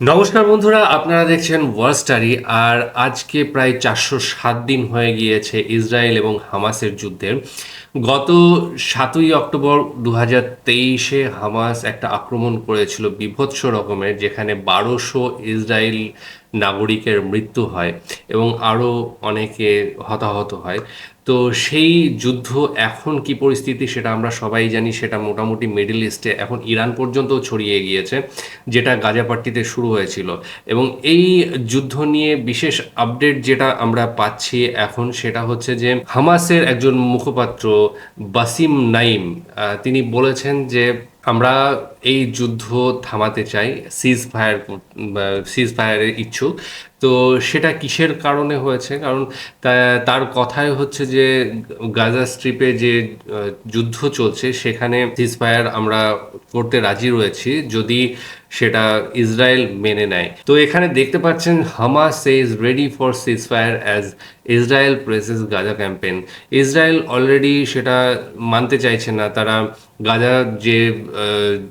নমস্কার বন্ধুরা, আপনারা দেখছেন ওয়ার স্টাডি আর আজকে প্রায় চারশো সাত দিন হয়ে গিয়েছে ইসরায়েল এবং হামাসের যুদ্ধের। গত সাতই অক্টোবর দু হাজার তেইশে হামাস একটা আক্রমণ করেছিল বিভৎস রকমের, যেখানে বারোশো ইসরায়েল নাগরিকের মৃত্যু হয় এবং আরও অনেকে হতাহত হয়। তো সেই যুদ্ধ এখন কি পরিস্থিতি সেটা আমরা সবাই জানি, সেটা মোটামুটি মিডিল ইস্টে এখন ইরান পর্যন্ত ছড়িয়ে গিয়েছে, যেটা গাজাপাট্টিতে শুরু হয়েছিল। এবং এই যুদ্ধ নিয়ে বিশেষ আপডেট যেটা আমরা পাচ্ছি এখন সেটা হচ্ছে যে হামাসের একজন মুখপাত্র বাসিম নাইম তিনি বলেছেন যে আমরা এই যুদ্ধ থামাতে চাই সিজ ফায়ার সিজ ফায়ারের ইচ্ছুক। তো সেটা কিসের কারণে হয়েছে? কারণ তার কথাই হচ্ছে যে, গাজা স্ট্রিপে যে যুদ্ধ চলছে, সেখানে সিজ ফায়ার আমরা করতে রাজি রয়েছি। যদি সেটা ইসরায়েল মেনে নেয়। তো এখানে দেখতে পাচ্ছেন Hamas is ready for ceasefire as Israel presses Gaza campaign Israel already সেটা মানতে চাইছে না। তারা গাজার যে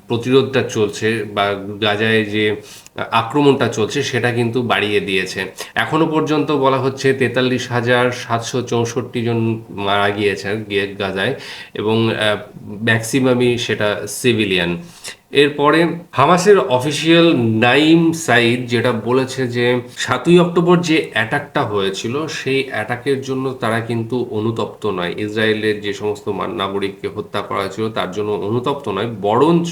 প্রতিরোধটা চলছে বা গাজায় যে আক্রমণটা চলছে সেটা কিন্তু বাড়িয়ে দিয়েছে। এখনও পর্যন্ত বলা হচ্ছে তেতাল্লিশ হাজার সাতশো চৌষট্টি জন মারা গিয়েছে, গিয়ে গাজায় এবং ম্যাক্সিমামই সেটা সিভিলিয়ান। এরপরে হামাসের অফিসিয়াল নাইম সাইদ যেটা বলেছে যে সাতই অক্টোবর যে অ্যাটাকটা হয়েছিল, সেই অ্যাটাকের জন্য তারা কিন্তু অনুতপ্ত নয়। ইসরায়েলের যে সমস্ত নাগরিককে হত্যা করা হয়েছিল, তার জন্য অনুতপ্ত নয়। বরঞ্চ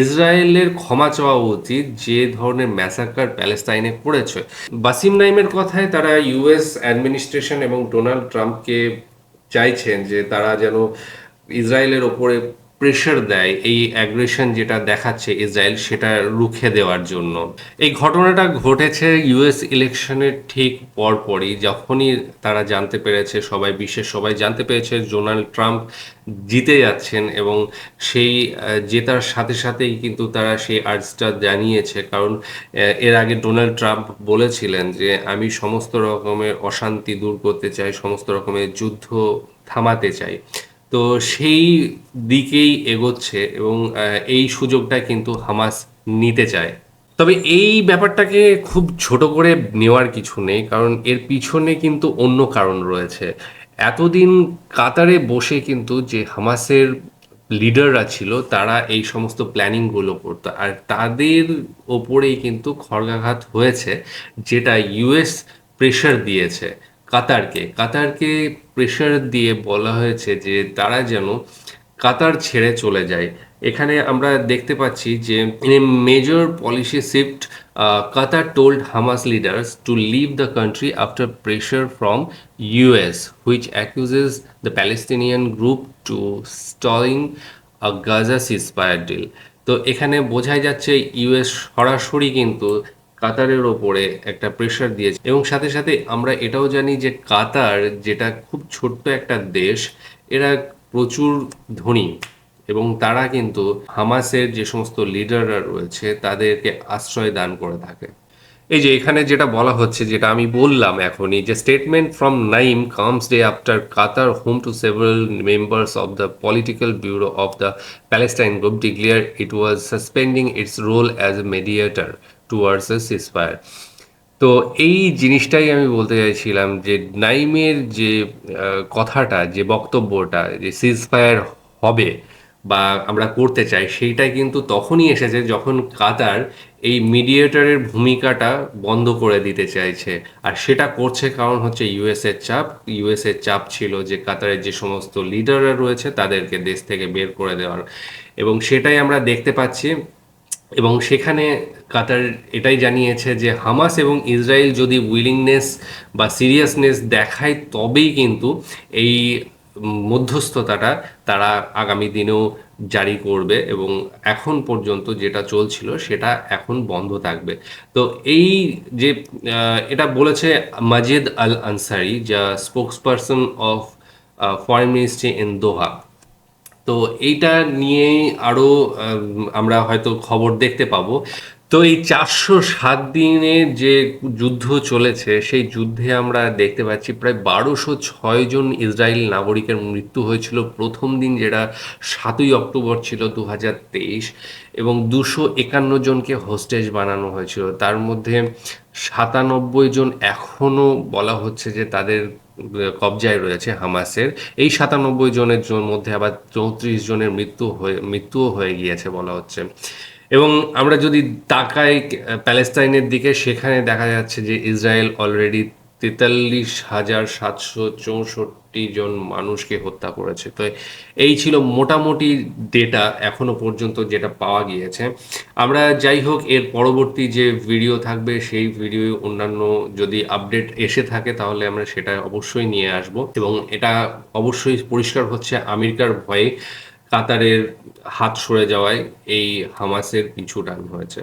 ইসরায়েলের ক্ষমা চাওয়া উচিত যে ধরনের ম্যাসাকার প্যালেস্তাইনে করেছে বাসিম নাইমের কথায় তারা ইউএস অ্যাডমিনিস্ট্রেশন এবং ডোনাল্ড ট্রাম্পকে চাইছেন যে তারা যেন ইসরায়েলের ওপরে প্রেশার দেয়, এই অ্যাগ্রেশন যেটা দেখাচ্ছে ইসরায়েল সেটা রুখে দেওয়ার জন্য। এই ঘটনাটা ঘটেছে ইউএস ইলেকশনের ঠিক পরপরই, যখনই তারা জানতে পেরেছে, সবাই বিশ্বের সবাই জানতে পেরেছে ডোনাল্ড ট্রাম্প জিতে যাচ্ছেন এবং সেই জেতার সাথে সাথেই কিন্তু তারা সেই আর্জটা জানিয়েছে। কারণ এর আগে ডোনাল্ড ট্রাম্প বলেছিলেন যে, আমি সমস্ত রকমের অশান্তি দূর করতে চাই, সমস্ত রকমের যুদ্ধ থামাতে চাই। তো সেই দিকেই এগোচ্ছে এবং এই সুযোগটা কিন্তু হামাস নিতে চায়। তবে এই ব্যাপারটাকে খুব ছোট করে নেওয়ার কিছু নেই, কারণ এর পিছনে কিন্তু অন্য কারণ রয়েছে। এতদিন কাতারে বসে কিন্তু যে হামাসের লিডাররা ছিল, তারা এই সমস্ত প্ল্যানিংগুলো করতো। আর তাদের ওপরেই কিন্তু খড়গাঘাত হয়েছে, যেটা ইউএস প্রেশার দিয়েছে। কাতারকে। কাতারকে প্রেশার দিয়ে বলা হয়েছে যে তারা যেন কাতার ছেড়ে চলে যায়। এখানে আমরা দেখতে পাচ্ছি যে a major policy shift Qatar told Hamas leaders to leave the country after pressure from US which accuses the Palestinian group to stalling a Gaza ceasefire deal তো এখানে বোঝাই যাচ্ছে ইউএস সরাসরি কিন্তু কাতারের ওপরে একটা প্রেশার দিয়েছে। এবং সাথে সাথে আমরা এটাও জানি যে কাতার, যেটা খুব ছোট্ট একটা দেশ, এরা প্রচুর ধনী এবং তারা কিন্তু হামাসের যে সমস্ত লিডাররা রয়েছে, তাদেরকে আশ্রয় দান করে থাকে। এই যে এখানে যেটা বলা হচ্ছে, যেটা আমি বললাম এখনই, যে statement from Naim comes day after Qatar home to several members of the political bureau of the Palestine group declare it was suspending its role as a mediator towards a ceasefire তো এই জিনিসটাই আমি বলতে চাইছিলাম যে নাইমের যে কথাটা, যে বক্তব্যটা, যে সিজফায়ার হবে বা আমরা করতে চাই, সেইটা কিন্তু তখনই এসেছে যখন কাতার এই মিডিয়েটরের ভূমিকাটা বন্ধ করে দিতে চাইছে। আর সেটা করছে কারণ হচ্ছে ইউএসএর চাপ। ইউএসএর চাপ ছিল যে কাতারের যে সমস্ত লিডাররা রয়েছে, তাদেরকে দেশ থেকে বের করে দেওয়ার। এবং সেটাই আমরা দেখতে পাচ্ছি এবং সেখানে কাতার এটাই জানিয়েছে যে হামাস এবং ইসরায়েল যদি উইলিংনেস বা সিরিয়াসনেস দেখায় তবেই কিন্তু এই মধ্যস্থতাটা তারা আগামী দিনেও জারি করবে এবং এখন পর্যন্ত যেটা চলছিল সেটা এখন বন্ধ থাকবে। তো এই যে এটা বলেছে মাজিদ আল আনসারি যা spokesperson of foreign ministry in Doha তো এইটা নিয়ে আরও আমরা হয়তো খবর দেখতে পাবো। তো এই চারশো সাত দিনের যে যুদ্ধ চলেছে, সেই যুদ্ধে আমরা দেখতে পাচ্ছি প্রায় বারোশো ছয় জন ইসরায়েল নাগরিকের মৃত্যু হয়েছিল। প্রথম দিন যেটা সাতই অক্টোবর ছিল দু হাজার তেইশ এবং দুশো একান্ন জনকে হোস্টেজ বানানো হয়েছিল। তার মধ্যে সাতানব্বই জন এখনও বলা হচ্ছে যে তাদের কবজায় রয়েছে হামাসের। এই সাতানব্বই জনের জন- মধ্যে আবার চৌত্রিশ জনের মৃত্যু হয়ে মৃত্যুও হয়ে গিয়েছে বলা হচ্ছে। এবং আমরা যদি তাকাই প্যালেস্তাইনের দিকে, সেখানে দেখা যাচ্ছে যে ইসরায়েল অলরেডি তেতাল্লিশ হাজার সাতশো চৌষট্টি জন মানুষকে হত্যা করেছে। তো এই ছিল মোটামুটি ডেটা এখনও পর্যন্ত যেটা পাওয়া গিয়েছে। আমরা যাই হোক, এর পরবর্তী যে ভিডিও থাকবে, সেই ভিডিও অন্যান্য যদি আপডেট এসে থাকে, তাহলে আমরা সেটা অবশ্যই নিয়ে আসব। এবং এটা অবশ্যই পরিষ্কার হচ্ছে, আমেরিকার ভয়ে কাতারের হাত সরে যাওয়ায় এই হামাসের পিছু টান হয়েছে।